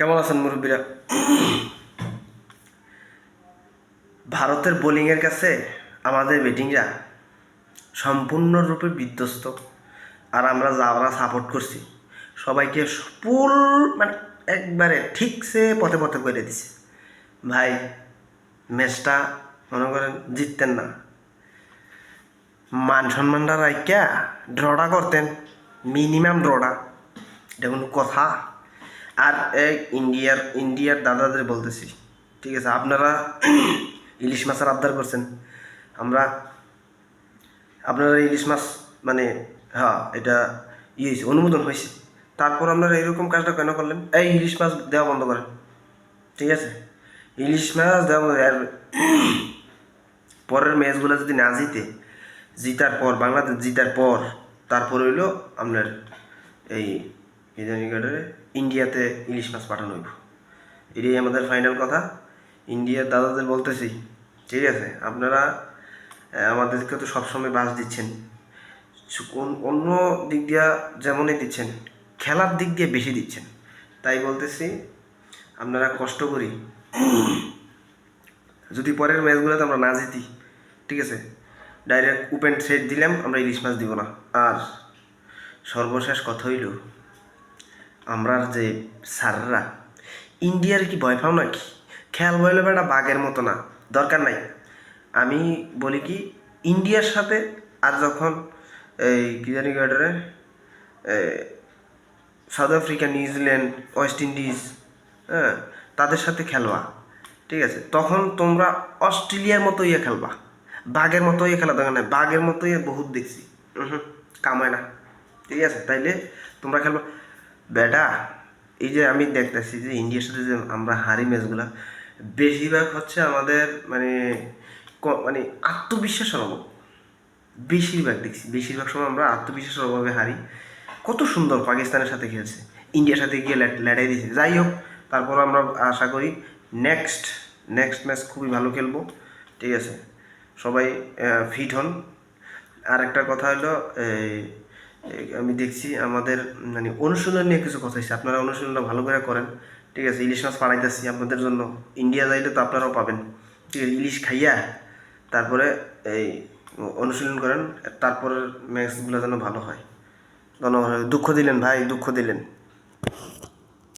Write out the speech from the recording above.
কেমন আছেন মুরব্বীরা? ভারতের বোলিংয়ের কাছে আমাদের ব্যাটিংরা সম্পূর্ণরূপে বিধ্বস্ত। আর আমরা যারা সাপোর্ট করছি, সবাইকে ফুল মানে একবারে ঠিকসে পথে পথে করে দিছে। ভাই, ম্যাচটা মনে করেন জিততেন না। মান সম্মানটা রাইকা ড্রটা করতেন মিনিমাম ড্রটা এটা কোনো কথা। আর এই ইন্ডিয়ার ইন্ডিয়ার দাদাদের বলতেছি। ঠিক আছে, আপনারা ইলিশ মাছের আবদার করছেন। আমরা আপনারা ইলিশ মাছ মানে হ্যাঁ এটা ইয়ে হয়েছে, অনুমোদন হয়েছে। তারপর আপনারা এরকম কাজটা কেন করলেন? এই ইলিশ মাছ দেওয়া বন্ধ করেন। ঠিক আছে? ইলিশ মাছ দেওয়া আর পরের ম্যাচগুলো যদি না জিতে, জিতার পর, বাংলাদেশ জিতার পর, তারপর হইল আপনার এই ইন্ডিয়াতে ইলিশ মাছ পাঠানো হইব। এটাই আমাদের ফাইনাল কথা। ইন্ডিয়ার দাদাদের বলতেছি, ঠিক আছে, আপনারা আমাদেরকে তো সবসময় বাস দিচ্ছেন। অন্য দিক দিয়া যেমনই দিচ্ছেন, খেলার দিক দিয়ে বেশি দিচ্ছেন। তাই বলতেছি, আপনারা কষ্ট করি। যদি পরের ম্যাচগুলোতে আমরা না জিতি, ঠিক আছে ডাইরেক্ট ওপেন সেট দিলাম, আমরা ইলিশ মাছ দিব না। আর সর্বশেষ কথা হইল আমরা যে স্যাররা, ইন্ডিয়ার কি ভয় পাও নাকি? খেয়াল বইলে বেটা বাঘের মতো না, দরকার নাই। আমি বলি কি, ইন্ডিয়ার সাথে আর যখন এই কি জানি গার্ডারে South Africa, New Zealand, West Indies হ্যাঁ তাদের সাথে খেলবা ঠিক আছে? তখন তোমরা অস্ট্রেলিয়ার মতো ইয়ে খেলবা। বাঘের মতো ইয়ে খেলা দরকার নাই, বাঘের মতো ইয়ে বহুত দেখছি। হুম কামায় না। ঠিক আছে? তাইলে তোমরা খেলবা। বেটা, এই যে আমি দেখতেছি যে ইন্ডিয়ার সাথে যে আমরা হারি ম্যাচগুলা বেশিরভাগ হচ্ছে আমাদের মানে মানে আত্মবিশ্বাসের অভাব। বেশিরভাগ দেখছি, বেশিরভাগ সময় আমরা আত্মবিশ্বাসের অভাবে হারি। কত সুন্দর পাকিস্তানের সাথে খেলছে ইন্ডিয়ার সাথে গিয়ে ল্যাট- ল্যাটাই দিয়েছে যাই হোক, তারপর আমরা আশা করি নেক্সট নেক্সট ম্যাচ খুবই ভালো খেলব, ঠিক আছে? সবাই ফিট হন। আর একটা কথা হলো আমি দেখছি আমাদের মানে অনুশীলন নিয়ে কিছু কথা হচ্ছে আপনারা অনুশীলনটা ভালো করে করেন। ঠিক আছে, ইলিশ মাছ পাড়াইতেছি আপনাদের জন্য। ইন্ডিয়া যাইলে তো আপনারাও পাবেন। ঠিক আছে, ইলিশ খাইয়া তারপরে এই অনুশীলন করেন। তারপরের ম্যাচগুলো যেন ভালো হয়। ধন্যবাদ, দুঃখ দিলেন ভাই, দুঃখ দিলেন।